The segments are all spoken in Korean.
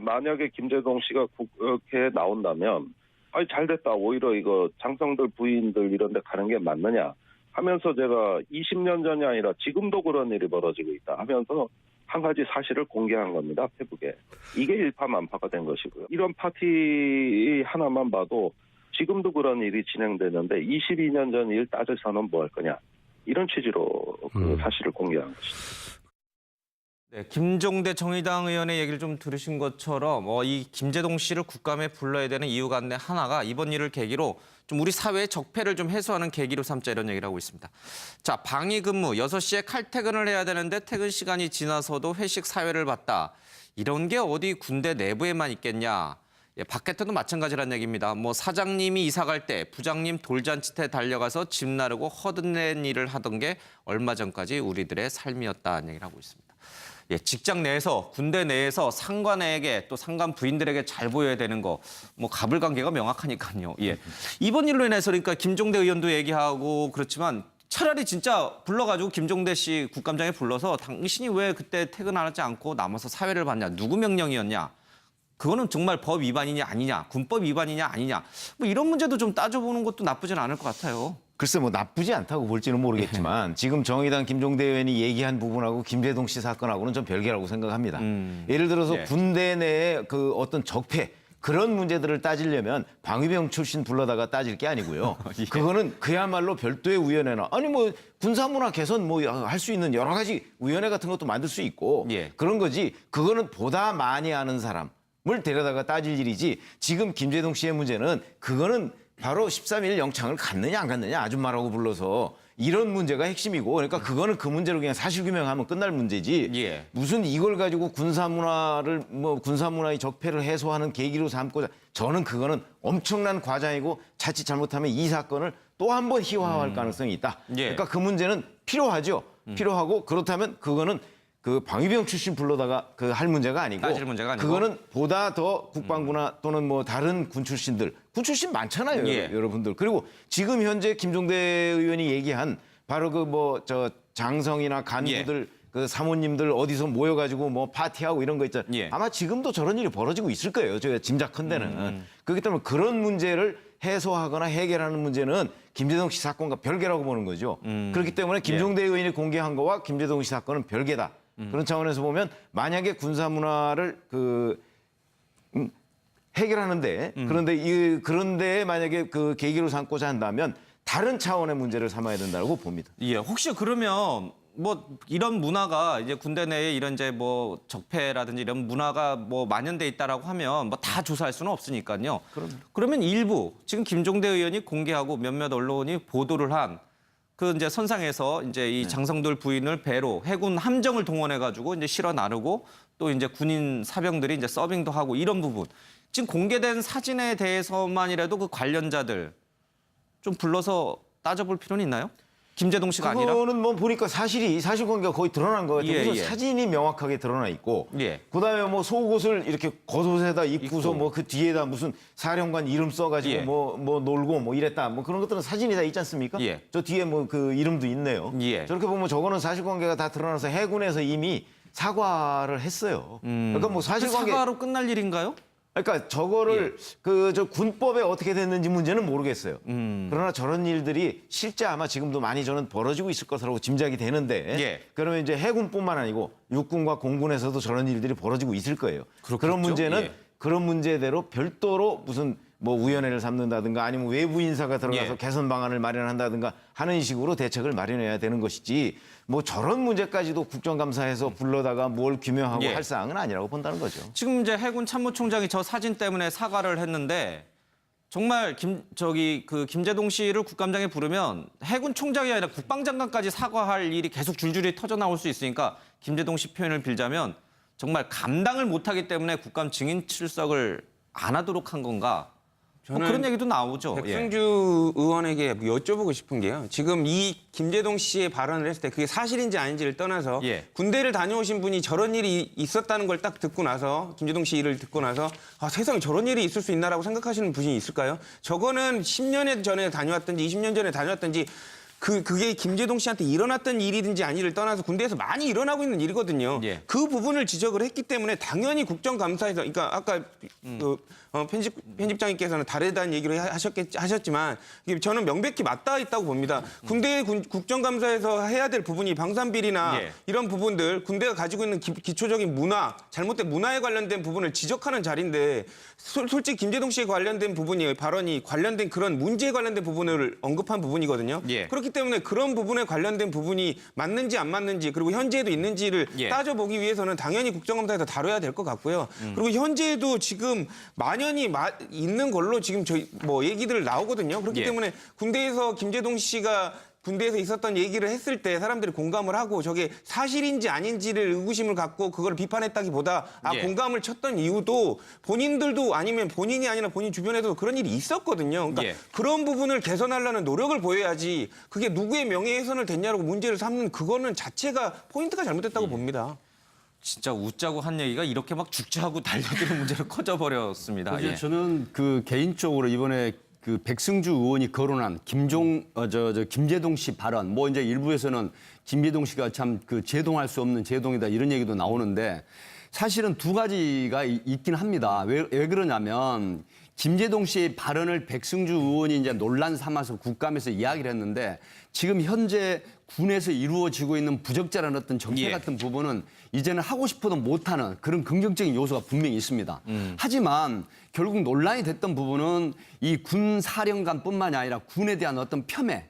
만약에 김재동 씨가 국회에 나온다면 아니 잘 됐다 오히려 이거 장성들 부인들 이런 데 가는 게 맞느냐 하면서 제가 20년 전이 아니라 지금도 그런 일이 벌어지고 있다 하면서 한 가지 사실을 공개한 겁니다 페북에 이게 일파만파가 된 것이고요 이런 파티 하나만 봐도 지금도 그런 일이 진행되는데 22년 전 일 따져서는 뭐 할 거냐 이런 취지로 그 음. 사실을 공개한 것입니다. 네, 김종대 정의당 의원의 얘기를 좀 들으신 것처럼 어, 이 김재동 씨를 국감에 불러야 되는 이유 가운데 하나가 이번 일을 계기로 좀 우리 사회의 적폐를 좀 해소하는 계기로 삼자 이런 얘기를 하고 있습니다. 자, 방위 근무 6시에 칼퇴근을 해야 되는데 퇴근 시간이 지나서도 회식 사회를 봤다. 이런 게 어디 군대 내부에만 있겠냐. 예, 밖에서도 마찬가지란 얘기입니다. 뭐 사장님이 이사 갈 때 부장님 돌잔치 때 달려가서 집 나르고 허든낸 일을 하던 게 얼마 전까지 우리들의 삶이었다는 얘기를 하고 있습니다. 예, 직장 내에서 군대 내에서 상관에게 또 상관 부인들에게 잘 보여야 되는 거 뭐 갑을 관계가 명확하니까요. 예. 이번 일로 인해서 그러니까 김종대 의원도 얘기하고 그렇지만 차라리 진짜 불러가지고 김종대 씨 국감장에 불러서 당신이 왜 그때 퇴근하지 않고 남아서 사회를 봤냐 누구 명령이었냐 그거는 정말 법 위반이냐 아니냐 군법 위반이냐 아니냐 뭐 이런 문제도 좀 따져보는 것도 나쁘진 않을 것 같아요. 글쎄 뭐 나쁘지 않다고 볼지는 모르겠지만 지금 정의당 김종대 의원이 얘기한 부분하고 김재동 씨 사건하고는 좀 별개라고 생각합니다. 음. 예를 들어서 예. 군대 내에 그 어떤 적폐 그런 문제들을 따지려면 방위병 출신 불러다가 따질 게 아니고요. 예. 그거는 그야말로 별도의 위원회나 아니 뭐 군사문화 개선 뭐 할 수 있는 여러 가지 위원회 같은 것도 만들 수 있고 예. 그런 거지. 그거는 보다 많이 아는 사람. 을 데려다가 따질 일이지 지금 김재동 씨의 문제는 그거는 바로 13일 영창을 갔느냐 안 갔느냐 아줌마라고 불러서 이런 문제가 핵심이고 그러니까 그거는 그 문제로 그냥 사실 규명하면 끝날 문제지 예. 무슨 이걸 가지고 군사 문화를 뭐 군사 문화의 적폐를 해소하는 계기로 삼고 저는 그거는 엄청난 과장이고 자칫 잘못하면 이 사건을 또 한 번 희화화할 가능성이 있다. 예. 그러니까 그 문제는 필요하죠. 필요하고 그렇다면 그거는 그 방위병 출신 불러다가 그 할 문제가 아니고 따질 문제가 아니고. 그거는 보다 더 국방부나 또는 뭐 다른 군 출신들 군 출신 많잖아요 예. 여러분들 그리고 지금 현재 김종대 의원이 얘기한 바로 그 뭐 저 장성이나 간부들 그 사모님들 어디서 모여가지고 뭐 파티하고 이런 거 있잖아요 예. 아마 지금도 저런 일이 벌어지고 있을 거예요 제가 짐작컨대는 음. 그렇기 때문에 그런 문제를 해소하거나 해결하는 문제는 김재동 씨 사건과 별개라고 보는 거죠 음. 그렇기 예. 때문에 김종대 의원이 공개한 거와 김재동 씨 사건은 별개다 음. 그런 차원에서 보면 만약에 군사 문화를 그 음, 해결하는데 음. 그런데 이 그런데 만약에 그 계기로 삼고자 한다면 다른 차원의 문제를 삼아야 된다고 봅니다. 예, 혹시 그러면 뭐 이런 문화가 이제 군대 내에 이런 이제 뭐 적폐라든지 이런 문화가 뭐 만연돼 있다라고 하면 뭐 다 조사할 수는 없으니까요. 그러면 일부 지금 김종대 의원이 공개하고 몇몇 언론이 보도를 한 그 이제 선상에서 이제 이 장성돌 부인을 배로 해군 함정을 동원해 가지고 이제 실어 나르고 또 이제 군인 사병들이 이제 서빙도 하고 이런 부분 지금 공개된 사진에 대해서만이라도 그 관련자들 좀 불러서 따져볼 필요는 있나요? 김재동 씨가 아니라 그거는 뭐 보니까 사실이 사실관계가 거의 드러난 것 같아요. 예, 무슨 예. 사진이 명확하게 드러나 있고, 예. 그다음에 뭐 속옷을 이렇게 겉옷에다 입고서 입고. 뭐그 뒤에다 무슨 사령관 이름 써가지고 예. 뭐 뭐 놀고 뭐 이랬다 뭐 그런 것들은 사진이 다 있지 않습니까? 예. 저 뒤에 뭐 그 이름도 있네요. 예. 저렇게 보면 저거는 사실관계가 다 드러나서 해군에서 이미 사과를 했어요. 그러니까 뭐그 사실관계 사과로 끝날 일인가요? 그러니까 저거를 예. 그저 군법에 어떻게 됐는지 문제는 모르겠어요. 음. 그러나 저런 일들이 실제 아마 지금도 많이 저는 벌어지고 있을 것이라고 짐작이 되는데 예. 그러면 이제 해군뿐만 아니고 육군과 공군에서도 저런 일들이 벌어지고 있을 거예요. 그렇겠죠? 그런 문제는 예. 그런 문제대로 별도로 무슨 뭐 위원회를 삼는다든가 아니면 외부 인사가 들어가서 예. 개선 방안을 마련한다든가 하는 식으로 대책을 마련해야 되는 것이지 뭐 저런 문제까지도 국정감사에서 불러다가 뭘 규명하고 예. 할 사항은 아니라고 본다는 거죠. 지금 이제 해군 참모총장이 저 사진 때문에 사과를 했는데 정말 김 저기 그 김재동 씨를 국감장에 부르면 해군 총장이 아니라 국방장관까지 사과할 일이 계속 줄줄이 터져 나올 수 있으니까 김재동 씨 표현을 빌자면 정말 감당을 못하기 때문에 국감 증인 출석을 안 하도록 한 건가? 뭐 저는 그런 얘기도 나오죠. 예. 백승주 의원에게 여쭤보고 싶은 게요. 지금 이 김재동 씨의 발언을 했을 때 그게 사실인지 아닌지를 떠나서 예. 군대를 다녀오신 분이 저런 일이 있었다는 걸 딱 듣고 나서 김재동 씨 일을 듣고 나서 아, 세상에 저런 일이 있을 수 있나라고 생각하시는 분이 있을까요? 저거는 10년 전에 다녀왔든지 20년 전에 다녀왔든지 그 그게 김재동 씨한테 일어났던 일이든지 아니를 떠나서 군대에서 많이 일어나고 있는 일이거든요. 예. 그 부분을 지적을 했기 때문에 당연히 국정감사에서 그러니까 아까 그 어, 편집 편집장님께서는 다르다는 얘기를 하- 하셨겠 하셨지만 저는 명백히 맞닿아 있다고 봅니다. 군대 군, 국정감사에서 해야 될 부분이 방산비리나 예. 이런 부분들 군대가 가지고 있는 기, 기초적인 문화 잘못된 문화에 관련된 부분을 지적하는 자리인데 솔- 솔직히 김재동 씨에 관련된 부분이 발언이 관련된 그런 문제에 관련된 부분을 언급한 부분이거든요. 예. 그렇기 때문에 그런 부분에 관련된 부분이 맞는지 안 맞는지 그리고 현재에도 있는지를 예. 따져보기 위해서는 당연히 국정감사에서 다뤄야 될 것 같고요. 음. 그리고 현재도 지금 만연히 마- 있는 걸로 지금 저희 뭐 얘기들 나오거든요. 그렇기 예. 때문에 군대에서 김재동 씨가 군대에서 있었던 얘기를 했을 때 사람들이 공감을 하고 저게 사실인지 아닌지를 의구심을 갖고 그걸 비판했다기보다 아 예. 공감을 쳤던 이유도 본인들도 아니면 본인이 아니라 본인 주변에도 그런 일이 있었거든요. 그러니까 예. 그런 부분을 개선하려는 노력을 보여야지 그게 누구의 명예훼손을 됐냐고 문제를 삼는 그거는 자체가 포인트가 잘못됐다고 예. 봅니다. 진짜 웃자고 한 얘기가 이렇게 막 죽자고 달려드는 문제로 커져버렸습니다. 예. 저는 그 개인적으로 이번에 그 백승주 의원이 거론한 김종 어, 저, 저 김재동 씨 발언 뭐 이제 일부에서는 김재동 씨가 참 그 제동할 수 없는 제동이다 이런 얘기도 나오는데 사실은 두 가지가 이- 있긴 합니다. 왜, 왜 그러냐면 김재동 씨의 발언을 백승주 의원이 이제 논란 삼아서 국감에서 이야기를 했는데 지금 현재 군에서 이루어지고 있는 부적절한 어떤 정책 예. 같은 부분은 이제는 하고 싶어도 못하는 그런 긍정적인 요소가 분명히 있습니다. 하지만 결국 논란이 됐던 부분은 이 군 사령관뿐만이 아니라 군에 대한 어떤 폄훼,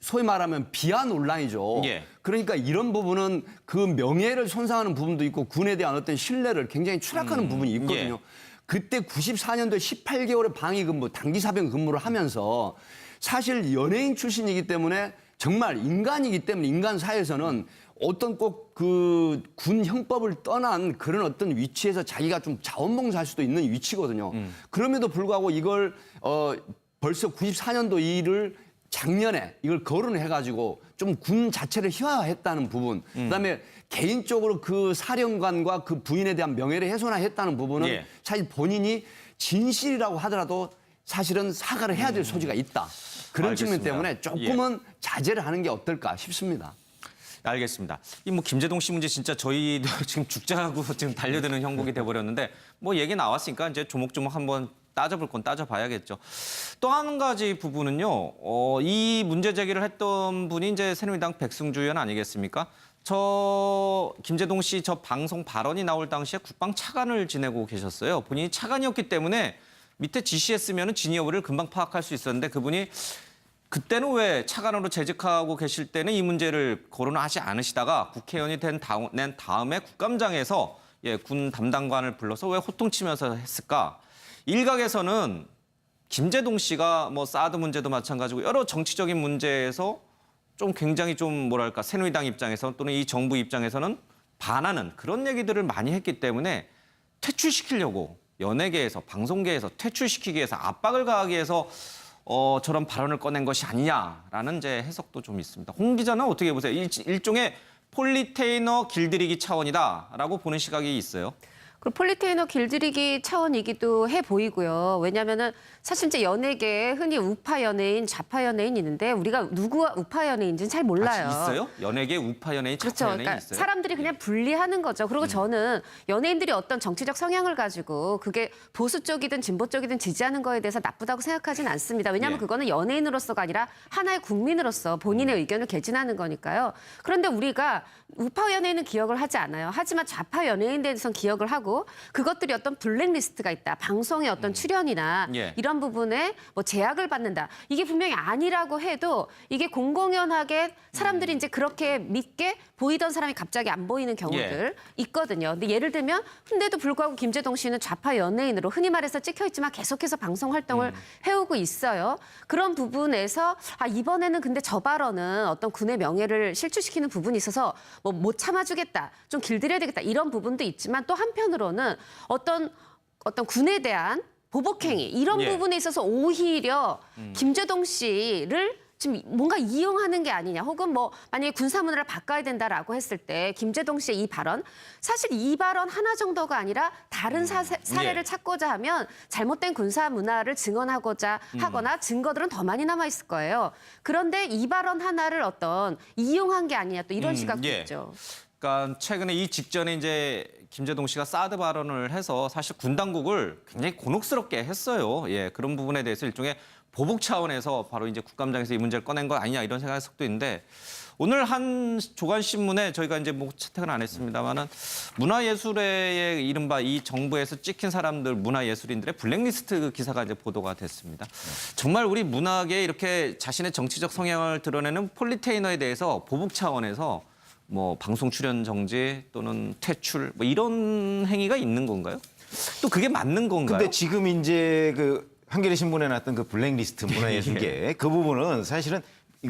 소위 말하면 비하 논란이죠. 예. 그러니까 이런 부분은 그 명예를 손상하는 부분도 있고 군에 대한 어떤 신뢰를 굉장히 추락하는 부분이 있거든요. 예. 그때 94년도에 18개월의 방위 근무, 단기 사병 근무를 하면서 사실 연예인 출신이기 때문에 정말 인간이기 때문에 인간 사회에서는 어떤 꼭 그 군 형법을 떠난 그런 어떤 위치에서 자기가 좀 자원봉사할 수도 있는 위치거든요. 그럼에도 불구하고 이걸 어 벌써 94년도 일을 작년에 이걸 거론을 해가지고 좀 군 자체를 희화화했다는 부분, 그다음에 개인적으로 그 사령관과 그 부인에 대한 명예를 훼손했다는 부분은 예. 사실 본인이 진실이라고 하더라도 사실은 사과를 해야 될 소지가 있다. 그런 측면 알겠습니다. 때문에 조금은 자제를 하는 게 어떨까 싶습니다. 알겠습니다. 이 뭐 김재동 씨 문제 진짜 저희도 지금 죽자고 지금 달려드는 형국이 돼버렸는데 뭐 얘기 나왔으니까 이제 조목조목 한번 따져볼 건 따져봐야겠죠. 또 한 가지 부분은요. 어, 이 문제 제기를 했던 분이 이제 새누리당 백승주 의원 아니겠습니까? 저 김재동 씨 저 방송 발언이 나올 당시에 국방 차관을 지내고 계셨어요. 본인이 차관이었기 때문에 밑에 지시했으면 진위 여부를 금방 파악할 수 있었는데 그분이 그때는 왜 차관으로 재직하고 계실 때는 이 문제를 거론하지 않으시다가 국회의원이 된 다음, 낸 다음에 국감장에서 예, 군 담당관을 불러서 왜 호통치면서 했을까? 일각에서는 김재동 씨가 뭐 사드 문제도 마찬가지고 여러 정치적인 문제에서 좀 굉장히 좀 뭐랄까 새누리당 입장에서 또는 이 정부 입장에서는 반하는 그런 얘기들을 많이 했기 때문에 퇴출시키려고 연예계에서 방송계에서 퇴출시키기 위해서 압박을 가하기 위해서 어, 저런 발언을 꺼낸 것이 아니냐라는 이제 해석도 좀 있습니다. 홍 기자는 어떻게 보세요? 일, 일종의 폴리테이너 길들이기 차원이다라고 보는 시각이 있어요. 그 폴리테이너 길들이기 차원이기도 해 보이고요. 왜냐하면은 사실 이제 연예계에 흔히 우파 연예인, 좌파 연예인 있는데 우리가 누구가 우파 연예인지는 잘 몰라요. 아, 있어요? 연예계 우파 연예인, 좌파 그렇죠. 연예인 그러니까 있어요? 음. 사람들이 그냥 분리하는 거죠. 그리고 저는 연예인들이 어떤 정치적 성향을 가지고 그게 보수 쪽이든 진보 쪽이든 지지하는 거에 대해서 나쁘다고 생각하진 않습니다. 왜냐하면 예. 그거는 연예인으로서가 아니라 하나의 국민으로서 본인의 의견을 개진하는 거니까요. 그런데 우리가 우파 연예인은 기억을 하지 않아요. 하지만 좌파 연예인에 대해서는 기억을 하고 그것들이 어떤 블랙리스트가 있다. 방송의 어떤 출연이나 예. 이런 부분에 뭐 제약을 받는다. 이게 분명히 아니라고 해도 이게 공공연하게 사람들이 음. 이제 그렇게 믿게 보이던 사람이 갑자기 안 보이는 경우들 있거든요. 근데 예를 들면 근데도 불구하고 김재동 씨는 좌파 연예인으로 흔히 말해서 찍혀 있지만 계속해서 방송 활동을 음. 해오고 있어요. 그런 부분에서 아 이번에는 근데 저 발언은 어떤 군의 명예를 실추시키는 부분이 있어서 뭐 못 참아주겠다, 좀 길들여야 되겠다 이런 부분도 있지만 또 한편으로 는 어떤 어떤 군에 대한 보복행위 이런 예. 부분에 있어서 오히려 김재동 씨를 좀 뭔가 이용하는 게 아니냐 혹은 뭐 만약에 군사 문화를 바꿔야 된다라고 했을 때 김재동 씨의 이 발언 사실 이 발언 하나 정도가 아니라 다른 사세, 사례를 예. 찾고자 하면 잘못된 군사 문화를 증언하고자 하거나 증거들은 더 많이 남아 있을 거예요. 그런데 이 발언 하나를 어떤 이용한 게 아니냐 또 이런 음, 시각도 예. 있죠. 그러니까 최근에 이 직전에 이제 김재동 씨가 사드 발언을 해서 사실 군 당국을 굉장히 곤혹스럽게 했어요. 예, 그런 부분에 대해서 일종의 보복 차원에서 바로 이제 국감장에서 이 문제를 꺼낸 거 아니냐 이런 생각의 속도 있는데 오늘 한 조간 신문에 저희가 이제 뭐 채택은 안 했습니다만은 문화예술의 이른바 이 정부에서 찍힌 사람들 문화예술인들의 블랙리스트 기사가 이제 보도가 됐습니다. 정말 우리 문학에 이렇게 자신의 정치적 성향을 드러내는 폴리테이너에 대해서 보복 차원에서 뭐 방송 출연 정지 또는 퇴출 뭐 이런 행위가 있는 건가요? 또 그게 맞는 건가요? 근데 지금 이제 그 한겨레 신문에 났던 그 블랙리스트 문화예술계 그 부분은 사실은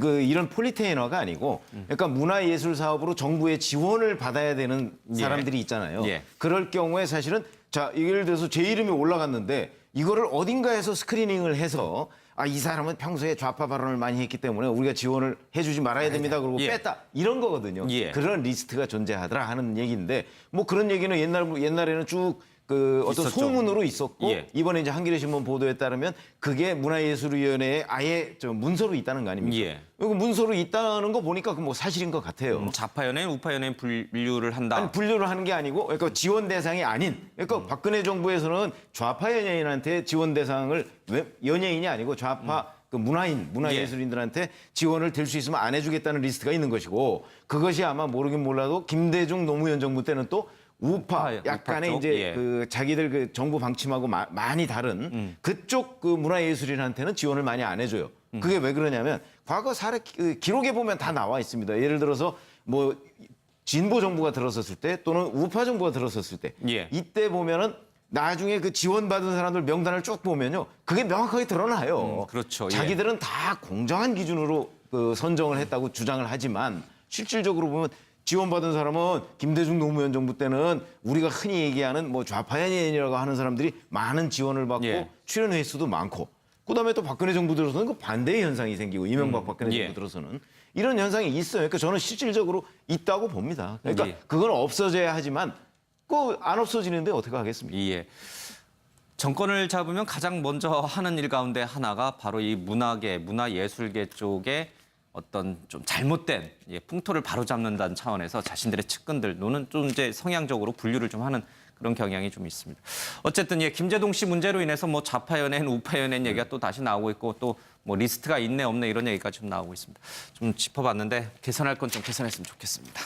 그 이런 폴리테이너가 아니고 그러니까 문화예술 사업으로 정부의 지원을 받아야 되는 예. 사람들이 있잖아요. 예. 그럴 경우에 사실은 자 예를 들어서 제 이름이 올라갔는데 이거를 어딘가에서 스크리닝을 해서 아 이 사람은 평소에 좌파 발언을 많이 했기 때문에 우리가 지원을 해주지 말아야 됩니다. 그러고 예. 뺐다 이런 거거든요. 예. 그런 리스트가 존재하더라 하는 얘기인데 뭐 그런 얘기는 옛날 옛날에는 쭉 그 어떤 있었죠. 소문으로 있었고 예. 이번에 이제 한겨레 신문 보도에 따르면 그게 문화예술위원회에 아예 저 문서로 있다는 거 아닙니까? 예. 이거 문서로 있다는 거 보니까 그 뭐 사실인 것 같아요. 음, 좌파 연예인, 우파 연예인 분류를 한다. 아니, 분류를 하는 게 아니고 그러니까 지원 대상이 아닌 그러니까 음. 박근혜 정부에서는 좌파 연예인한테 지원 대상을 왜 연예인이 아니고 좌파 음. 그 문화인 예. 문화예술인들한테 지원을 될 수 있으면 안 해주겠다는 리스트가 있는 것이고 그것이 아마 모르긴 몰라도 김대중 노무현 정부 때는 또 우파 우파, 약간의 우파 쪽? 이제 예. 음. 그 자기들 그 정부 방침하고 마- 많이 다른 그쪽 그 문화예술인한테는 지원을 많이 안 해줘요. 음. 그게 왜 그러냐면 과거 사례 기- 그 기록에 보면 다 나와 있습니다. 예를 들어서 뭐 진보 정부가 들어섰을 때 또는 우파 정부가 들어섰을 때 예. 이때 보면은 나중에 그 지원받은 사람들 명단을 쭉 보면요 그게 명확하게 드러나요. 음, 그렇죠. 예. 자기들은 다 공정한 기준으로 그 선정을 했다고 주장을 하지만 실질적으로 보면 지원받은 사람은 김대중 노무현 정부 때는 우리가 흔히 얘기하는 뭐 좌파 연예인이라고 하는 사람들이 많은 지원을 받고 예. 출연 횟수도 많고 그다음에 또 박근혜 정부 들어서는 그 반대의 현상이 생기고 이명박 박근혜 예. 정부 들어서는 이런 현상이 있어요. 그러니까 저는 실질적으로 있다고 봅니다. 그러니까 예. 그건 없어져야 하지만 꼭안 없어지는데 어떻게 하겠습니까? 예. 정권을 잡으면 가장 먼저 하는 일 가운데 하나가 바로 이 문화계, 문화예술계 쪽에 어떤 좀 잘못된 예, 풍토를 바로잡는다는 차원에서 자신들의 측근들 노는 좀 이제 성향적으로 분류를 좀 하는 그런 경향이 좀 있습니다. 어쨌든 예, 김재동 씨 문제로 인해서 뭐 좌파 연예인, 우파 연예인 얘기가 또 다시 나오고 있고 또 뭐 리스트가 있네 없네 이런 얘기까지 좀 나오고 있습니다. 좀 짚어봤는데 개선할 건 좀 개선했으면 좋겠습니다.